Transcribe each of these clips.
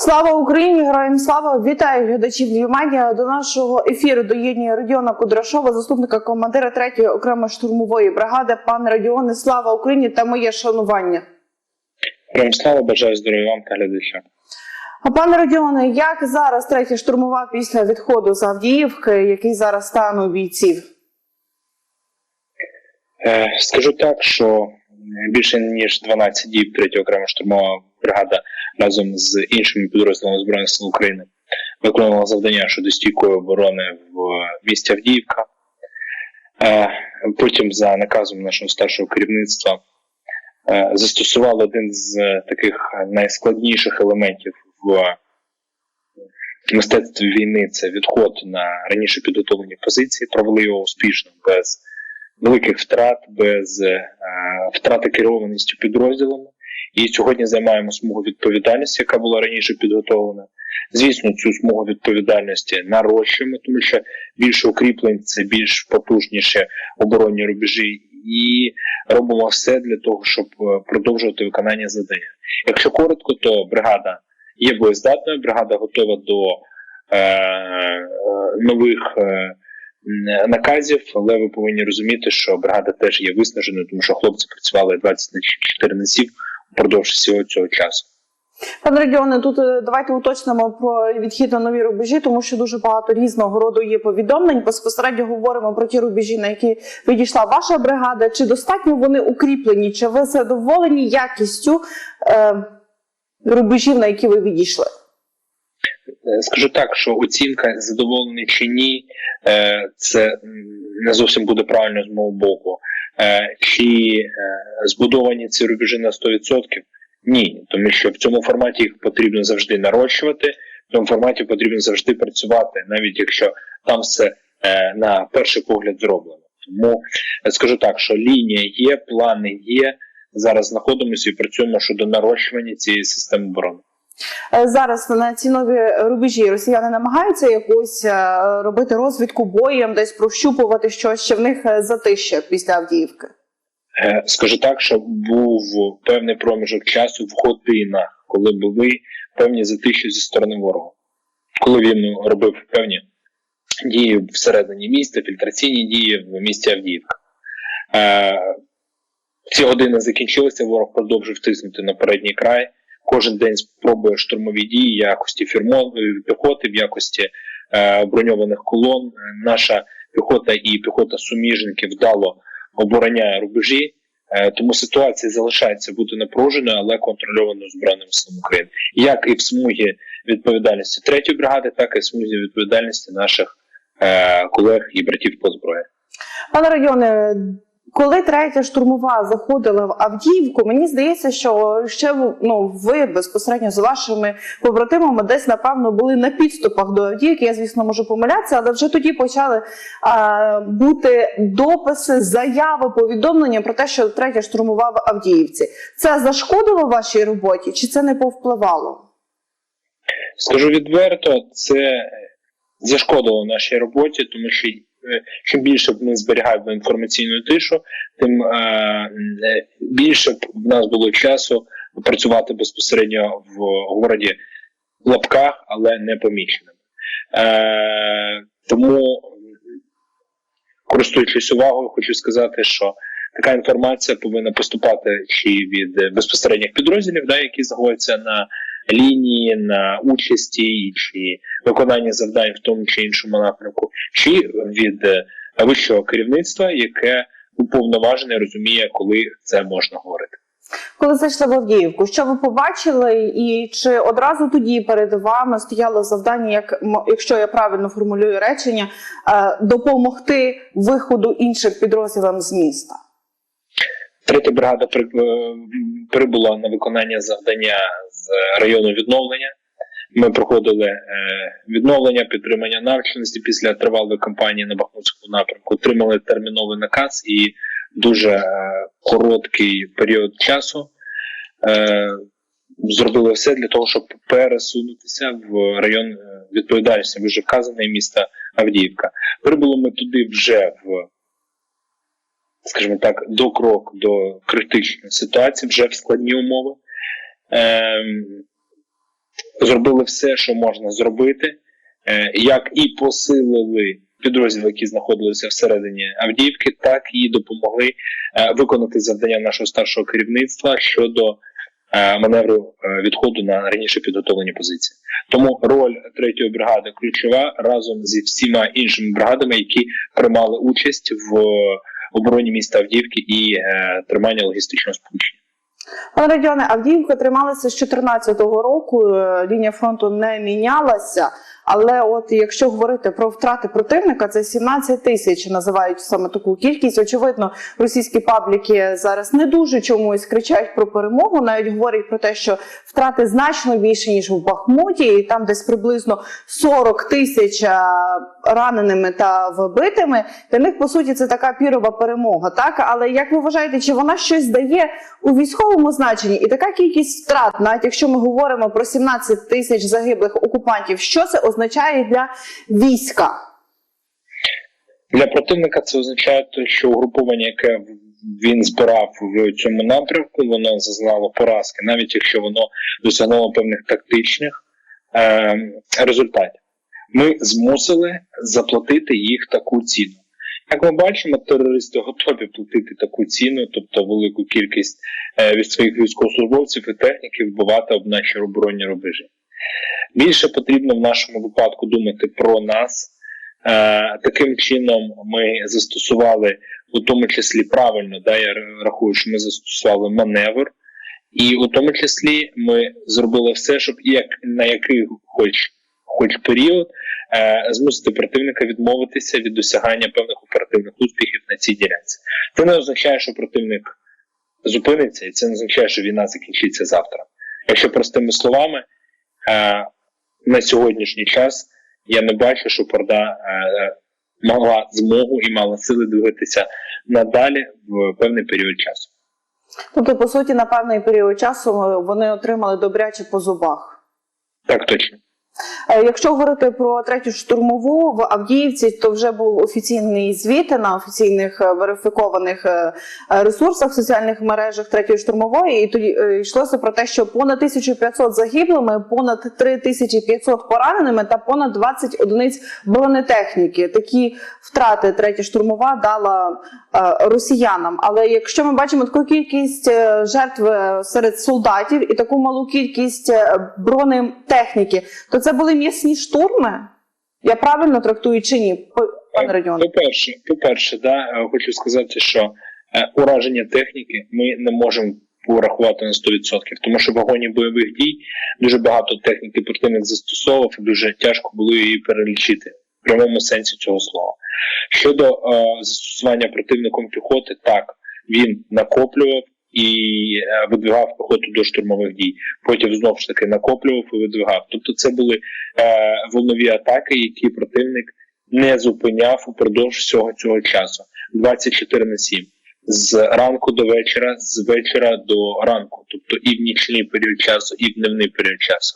Слава Україні! Героям слава! Вітаю глядачів Львівмедіа. До нашого ефіру доєднує Родіона Кудрашова, заступника командира 3-ї окремої штурмової бригади. Пане Радіоне, слава Україні та моє шанування. Героям слава, бажаю здоров'я вам та глядачам. А пане Родіоне, як зараз третя штурмова після відходу з Авдіївки, який зараз стан у бійців? Е, скажу так, що більше ніж 12 діб 3 окрема штурмова бригада разом з іншими підрозділами збройних сил України виконувала завдання щодо стійкої оборони в місті Авдіївка. Е, потім, за наказом нашого старшого керівництва, е, застосували один з таких найскладніших елементів в мистецтві війни це відход на раніше підготовлені позиції, провели його успішно без великих втрат, без е, втрати керованості підрозділами. І сьогодні займаємо смугу відповідальності, яка була раніше підготовлена. Звісно, цю смугу відповідальності нарощуємо, тому що більше укріплень це більш потужніші оборонні рубежі, і робимо все для того, щоб е, продовжувати виконання завдання. Якщо коротко, то бригада є боєздатною, бригада готова до е, е, нових е, наказів, але ви повинні розуміти, що бригада теж є виснаженою, тому що хлопці працювали 24 на 7 впродовж всього цього часу. Пане Радіоне, тут е, давайте уточнимо про відхід на нові рубежі, тому що дуже багато різного роду є повідомлень. Безпосередньо говоримо про ті рубежі, на які відійшла ваша бригада. Чи достатньо вони укріплені? Чи ви задоволені якістю е, рубежів, на які ви відійшли? Скажу так, що оцінка задоволений чи ні, е, це не зовсім буде правильно з мого боку. Е, Чи е, збудовані ці рубежі на 100%? Ні, тому що в цьому форматі їх потрібно завжди нарощувати, в цьому форматі потрібно завжди працювати, навіть якщо там все на перший погляд зроблено. Тому скажу так, що лінія є, плани є. Зараз знаходимося і працюємо щодо нарощування цієї системи оборони. Е, Зараз на ці нові рубежі росіяни намагаються якось е, робити розвідку боєм, десь прощупувати щось, чи в них е, затище після Авдіївки. Скажу так, що був певний проміжок часу в годинах, коли були певні затиші зі сторони ворога. Коли він робив певні дії всередині міста, фільтраційні дії в місті Авдіївка. Ці години закінчилися, ворог продовжив тиснути на передній край. Кожен день спробує штурмові дії якості фірмової піхоти, в якості е, броньованих колон. Е, Наша піхота і піхота суміжників вдало обороняє рубежі, е, тому ситуація залишається бути напруженою, але контрольованою збройними силами України, як і в смугі відповідальності третьої бригади, так і в смугі відповідальності наших е, колег і братів по зброї. Пане Радіоне, коли третя штурмова заходила в Авдіївку, мені здається, що ще ну, ви безпосередньо з вашими побратимами десь напевно були на підступах до Авдіївки. Я звісно можу помилятися, але вже тоді почали а, бути дописи, заяви, повідомлення про те, що третя штурмова в Авдіївці. Це зашкодило вашій роботі чи це не повпливало? Скажу відверто, це зашкодило нашій роботі, тому що чим більше ми зберігаємо інформаційну тишу, тим е, е, більше б в нас було часу працювати безпосередньо в городі в лапках, але не поміченими. Е, тому, користуючись увагою, хочу сказати, що така інформація повинна поступати чи від безпосередніх підрозділів, да, які знаходяться на лінії, на участі чи виконанні завдань в тому чи іншому напрямку, чи від е, вищого керівництва, яке уповноважене розуміє, коли це можна говорити. Коли зайшли в Авдіївку, що ви побачили, і чи одразу тоді перед вами стояло завдання, як якщо я правильно формулюю речення, е, допомогти виходу іншим підрозділам з міста? Третя бригада при- е, прибула на виконання завдання з району відновлення. Ми проходили е, відновлення, підтримання навченості після тривалої кампанії на Бахмутському напрямку. Отримали терміновий наказ і дуже е, короткий період часу. Е, зробили все для того, щоб пересунутися в район відповідальності, вже вказаний міста Авдіївка. Прибули ми туди вже в скажімо так, до крок до критичної ситуації, вже в складні умови. Ем, зробили все, що можна зробити, е, як і посилили підрозділи, які знаходилися всередині Авдіївки, так і допомогли е, виконати завдання нашого старшого керівництва щодо е, маневру відходу на раніше підготовлені позиції. Тому роль третьої бригади ключова разом зі всіма іншими бригадами, які приймали участь в обороні міста Авдіївки і тримання логістичного сполучення. Пане Радіоне, Авдіївка трималася з 2014 року. е, Лінія фронту не мінялася. Але от якщо говорити про втрати противника, це 17 тисяч називають саме таку кількість. Очевидно, російські пабліки зараз не дуже чомусь кричать про перемогу. Навіть говорять про те, що втрати значно більше ніж в Бахмуті, і там десь приблизно 40 тисяч раненими та вбитими. Для них по суті це така пірова перемога. Так, але як ви вважаєте, чи вона щось дає у військовому значенні? І така кількість втрат, навіть якщо ми говоримо про 17 тисяч загиблих окупантів, що це означає для війська? Для противника це означає, що угруповання, яке він збирав в цьому напрямку, воно зазнало поразки, навіть якщо воно досягнуло певних тактичних е, результатів. Ми змусили заплатити їх таку ціну. Як ми бачимо, терористи готові платити таку ціну, тобто велику кількість е, від своїх військовослужбовців і техніків вбивати об наші оборонні рубежі. Більше потрібно в нашому випадку думати про нас. Е, таким чином ми застосували, у тому числі правильно, да, я рахую, що ми застосували маневр, і у тому числі ми зробили все, щоб як на який хоч, хоч період змусити противника відмовитися від досягання певних оперативних успіхів на цій ділянці. Це не означає, що противник зупиниться, і це не означає, що війна закінчиться завтра. Якщо простими словами, е, на сьогоднішній час я не бачу, що Порда е, мала змогу і мала сили двигатися надалі в певний період часу. Тобто, по суті, на певний період часу вони отримали добряче по зубах. Так точно. Е, Якщо говорити про третю штурмову в Авдіївці, то вже був офіційний звіт на офіційних е, верифікованих е, ресурсах в соціальних мережах третьої штурмової, і тоді йшлося про те, що понад 1500 загиблими, понад 3500 пораненими та понад 20 одиниць бронетехніки. Такі втрати третя штурмова дала росіянам. Але якщо ми бачимо таку кількість жертв серед солдатів і таку малу кількість бронетехніки, то це були м'ясні штурми? Я правильно трактую чи ні, Радіон? По-перше, по-перше, да, е, хочу сказати, що е, ураження техніки ми не можемо порахувати на 100%, тому що в вагоні бойових дій дуже багато техніки противник застосовував, і дуже тяжко було її перелічити в прямому сенсі цього слова. Щодо е, застосування противником піхоти, так він накоплював і е, видвигав піхоту до штурмових дій. Потім знову ж таки накоплював і видвигав. Тобто, це були е, волнові атаки, які противник не зупиняв упродовж всього цього часу 24 на 7. З ранку до вечора, з вечора до ранку, тобто і в нічний період часу, і в дневний період часу.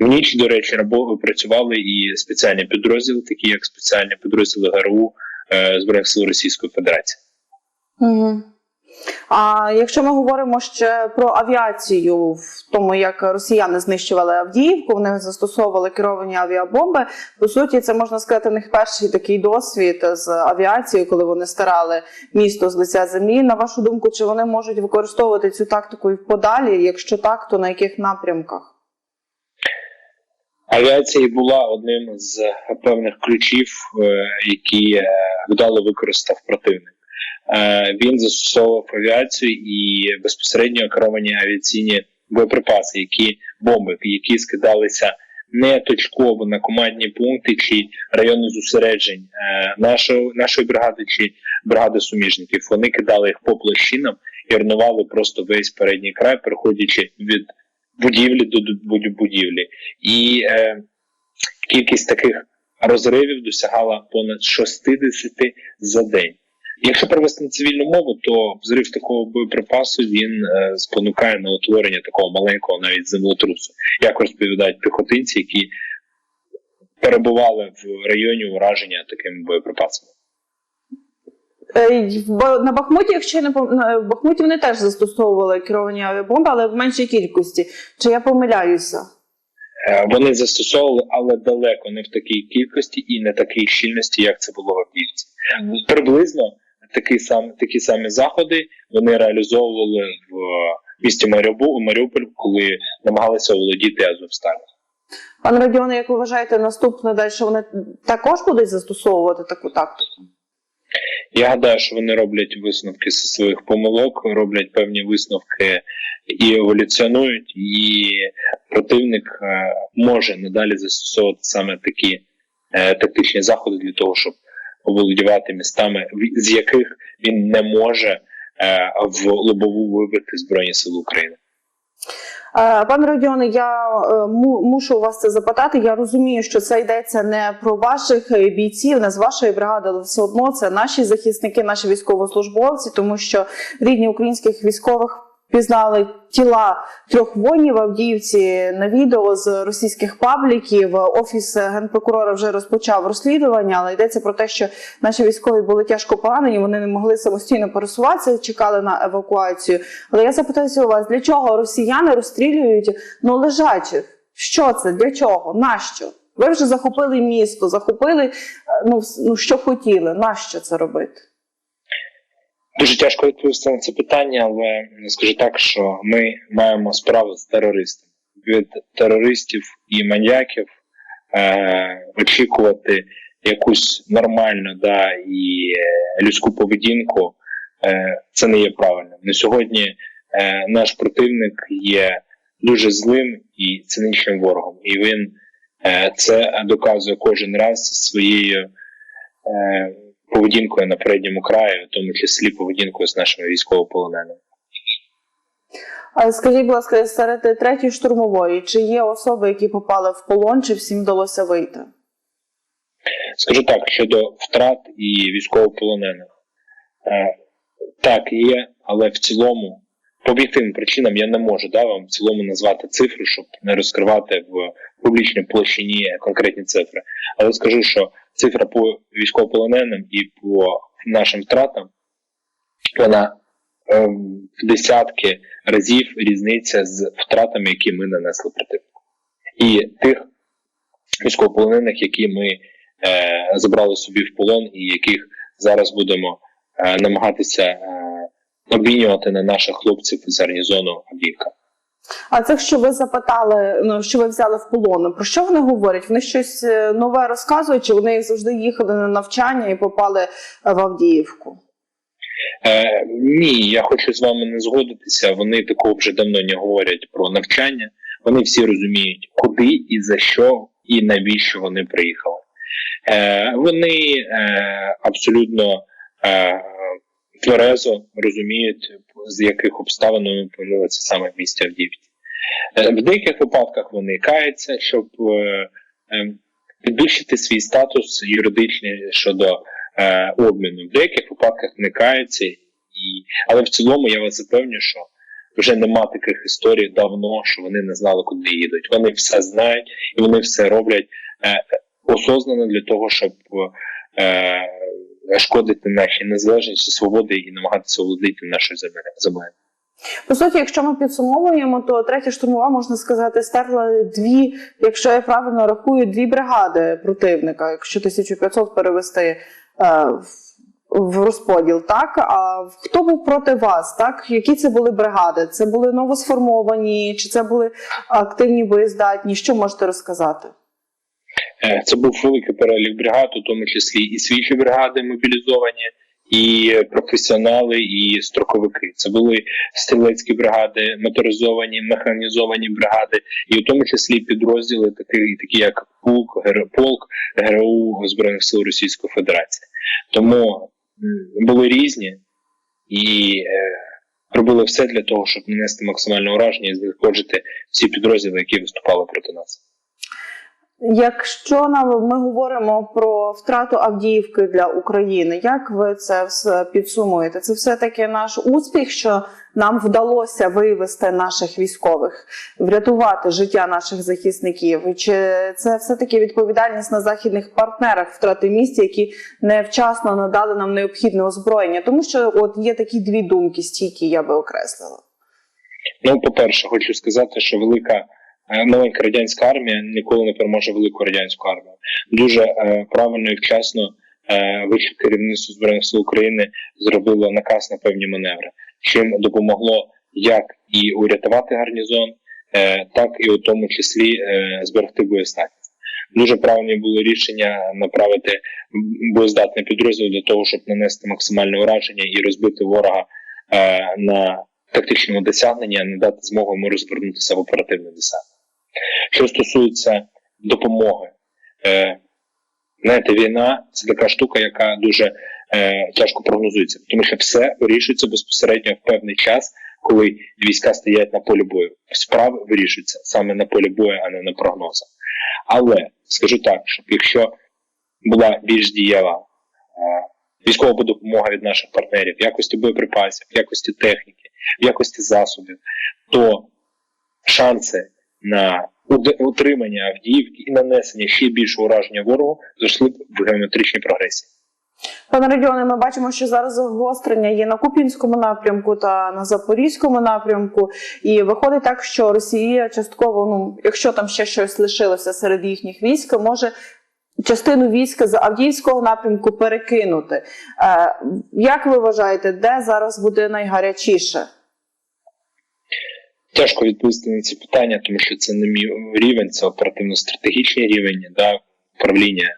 В ніч, до речі, працювали і спеціальні підрозділи, такі як спеціальні підрозділи ГРУ е, Збройних сил Російської Федерації. Угу. А якщо ми говоримо ще про авіацію, в тому як росіяни знищували Авдіївку, вони застосовували керовані авіабомби. По суті, це можна сказати, них перший такий досвід з авіацією, коли вони старали місто з лиця землі. На вашу думку, чи вони можуть використовувати цю тактику і в подалі? Якщо так, то на яких напрямках? Авіація була одним з певних ключів, е, які е, вдало використав противник. Е, Він застосовував авіацію і безпосередньо керовані авіаційні боєприпаси, які бомби, які скидалися не точково на командні пункти чи райони зосереджень е, нашої, нашої бригади чи бригади суміжників. Вони кидали їх по площинам і руйнували просто весь передній край, переходячи від будівлі до будівлі. І е, кількість таких розривів досягала понад 60 за день. Якщо перевести на цивільну мову, то взрив такого боєприпасу він е, спонукає на утворення такого маленького навіть землетрусу, як розповідають піхотинці, які перебували в районі ураження такими боєприпасами. Е, На Бахмуті, якщо не пом- в Бахмуті вони теж застосовували керовані авіабомби, але в меншій кількості. Чи я помиляюся? Е, Вони застосовували, але далеко не в такій кількості і не такій щільності, як це було в Авдіївці. Приблизно такі самі, такі самі заходи вони реалізовували в місті Маріуполь, Маріуполь, коли намагалися володіти Азовсталем. Пане Радіоне, як ви вважаєте, наступне далі вони також будуть застосовувати таку тактику? Я гадаю, що вони роблять висновки зі своїх помилок, роблять певні висновки і еволюціонують, і противник е, може надалі застосовувати саме такі е, тактичні заходи для того, щоб оволодівати містами, з яких він не може е, в лобову вибити Збройні Сили України. Е, Пане Родіоне, я е, мушу у вас це запитати. Я розумію, що це йдеться не про ваших бійців, не з вашої бригади, але все одно це наші захисники, наші військовослужбовці, тому що рідні українських військових пізнали тіла трьох воїнів Авдіївці на відео з російських пабліків. Офіс генпрокурора вже розпочав розслідування, але йдеться про те, що наші військові були тяжко поранені, вони не могли самостійно пересуватися, чекали на евакуацію. Але я запитаюся у вас, для чого росіяни розстрілюють ну лежачих? Що це? Для чого? Нащо? Ви вже захопили місто, захопили е, ну, ну що хотіли. Нащо це робити? Дуже тяжко відповісти на це питання, але скажу так, що ми маємо справу з терористами. Від терористів і маньяків е, очікувати якусь нормальну да, і е, людську поведінку е, це не є правильним. На сьогодні е, наш противник є дуже злим і цинічним ворогом, і він е, це доказує кожен раз своєю. Е, поведінкою на передньому краї, в тому числі поведінкою з нашими військовополоненими. А Скажіть, будь ласка, серед третьої штурмової, чи є особи, які попали в полон, чи всім вдалося вийти? Скажу так, щодо втрат і військовополонених. Е, так, є, але в цілому, по об'єктивним причинам, я не можу да, вам в цілому назвати цифру, щоб не розкривати в публічній площині конкретні цифри. Але скажу, що цифра по військовополоненим і по нашим втратам, вона е, в десятки разів різниця з втратами, які ми нанесли противнику. І тих військовополонених, які ми е, забрали собі в полон, і яких зараз будемо е, намагатися е, обмінювати на наших хлопців з гарнізону Авдіївка. А цих, що ви запитали, ну що ви взяли в полон, про що вони говорять? Вони щось е, нове розказують, чи вони завжди їхали на навчання і попали е, в Авдіївку? Е, ні, я хочу з вами не згодитися. Вони такого вже давно не говорять про навчання. Вони всі розуміють, куди і за що, і навіщо вони приїхали. Е, вони е, абсолютно е, тверезо розуміють, з яких обставин вони опинилися саме в місті Авдіївці. Е, в деяких випадках вони каються, щоб е, е, підвищити свій статус юридичний щодо обміну. В деяких випадках не каються, і, але в цілому я вас запевню, що вже нема таких історій давно, що вони не знали, куди їдуть. Вони все знають і вони все роблять е, осознано для того, щоб шкодити нашій незалежності, свободи і намагатися володіти нашою землею. По суті, якщо ми підсумовуємо, то третя штурмова, можна сказати, стерла дві, якщо я правильно рахую, дві бригади противника, якщо 1500 перевести е, в розподіл, так? А хто був проти вас? Так? Які це були бригади? Це були новосформовані, чи це були активні боєздатні? Що можете розказати? Е, Це був великий перелік бригад, у тому числі і свіжі бригади мобілізовані, і професіонали, і строковики. Це були стрілецькі бригади, моторизовані, механізовані бригади, і у тому числі підрозділи, такі, такі як ГР- полк ГРУ Збройних сил Російської Федерації. Тому були різні і е, робили все для того, щоб нанести максимальне ураження і знешкоджити всі підрозділи, які виступали проти нас. Якщо нам ми говоримо про втрату Авдіївки для України, як ви це підсумуєте? Це все таки наш успіх, що нам вдалося вивести наших військових, врятувати життя наших захисників? Чи це все таки відповідальність на західних партнерах втрати місць, які невчасно надали нам необхідне озброєння? Тому що от є такі дві думки, стійкі я би окреслила. Ну, по-перше, хочу сказати, що велика маленька радянська армія ніколи не переможе велику радянську армію. Дуже е, правильно і вчасно е, вище керівництво збройних сил України зробило наказ на певні маневри, чим допомогло як і урятувати гарнізон, е, так і у тому числі зберегти боєздатність. Дуже правильні були рішення направити боєздатний підрозділ для того, щоб нанести максимальне ураження і розбити ворога на тактичному досягненні, а не дати змогу йому розвернутися в оперативний десант. Що стосується допомоги, е, знаєте, війна це така штука, яка дуже е, тяжко прогнозується, тому що все вирішується безпосередньо в певний час, коли війська стоять на полі бою. Справи вирішуються саме на полі бою, а не на прогнозах. Але скажу так, щоб якщо була більш дієва е, військова допомога від наших партнерів в якості боєприпасів, в якості техніки, в якості засобів, то шанси на утримання Авдіївки і нанесення ще більшого ураження ворогу зайшли б в геометричній прогресії. Пане Радіоне, ми бачимо, що зараз загострення є на Куп'янському напрямку та на Запорізькому напрямку. І виходить так, що Росія частково, ну якщо там ще щось лишилося серед їхніх військ, може частину війська з Авдіївського напрямку перекинути. Е, як ви вважаєте, де зараз буде найгарячіше? Тяжко відповісти на ці питання, тому що це не мій рівень, це оперативно-стратегічний рівень да, управління.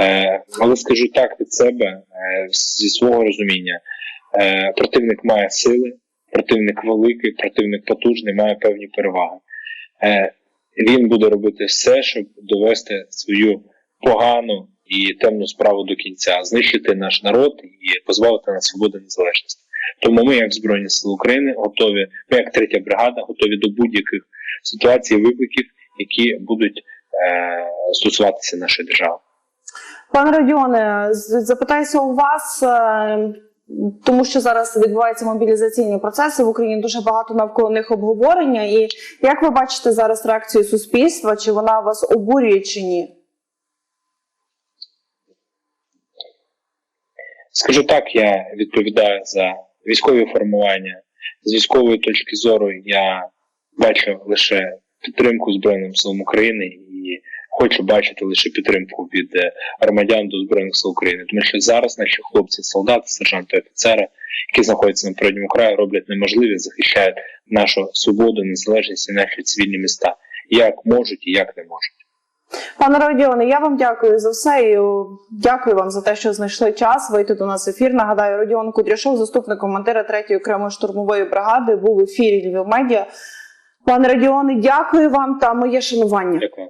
Е, але скажу так від себе, е, зі свого розуміння, е, противник має сили, противник великий, противник потужний, має певні переваги. Е, він буде робити все, щоб довести свою погану і темну справу до кінця, знищити наш народ і позбавити нас свободи незалежності. Тому ми, як Збройні Сили України, готові, ми як третя бригада, готові до будь-яких ситуацій, викликів, які будуть е, стосуватися нашої держави. Пане Радіоне, запитаюся у вас, е, тому що зараз відбуваються мобілізаційні процеси в Україні. Дуже багато навколо них обговорення. І як ви бачите зараз реакцію суспільства? Чи вона вас обурює чи ні? Скажу так, я відповідаю за військові формування. З військової точки зору я бачу лише підтримку Збройним силам України і хочу бачити лише підтримку від е, громадян до Збройних сил України. Тому що зараз наші хлопці, солдати, сержанти, офіцери, які знаходяться на передньому краї, роблять неможливе, захищають нашу свободу, незалежність і наші цивільні міста, як можуть і як не можуть. Пане Родіоне, я вам дякую за все і дякую вам за те, що знайшли час вийти до нас в ефір. Нагадаю, Родіон Кудряшов, заступник командира 3-ї окремої штурмової бригади, був в ефірі Львів Медіа. Пане Радіоне, дякую вам та моє шанування. Дякую.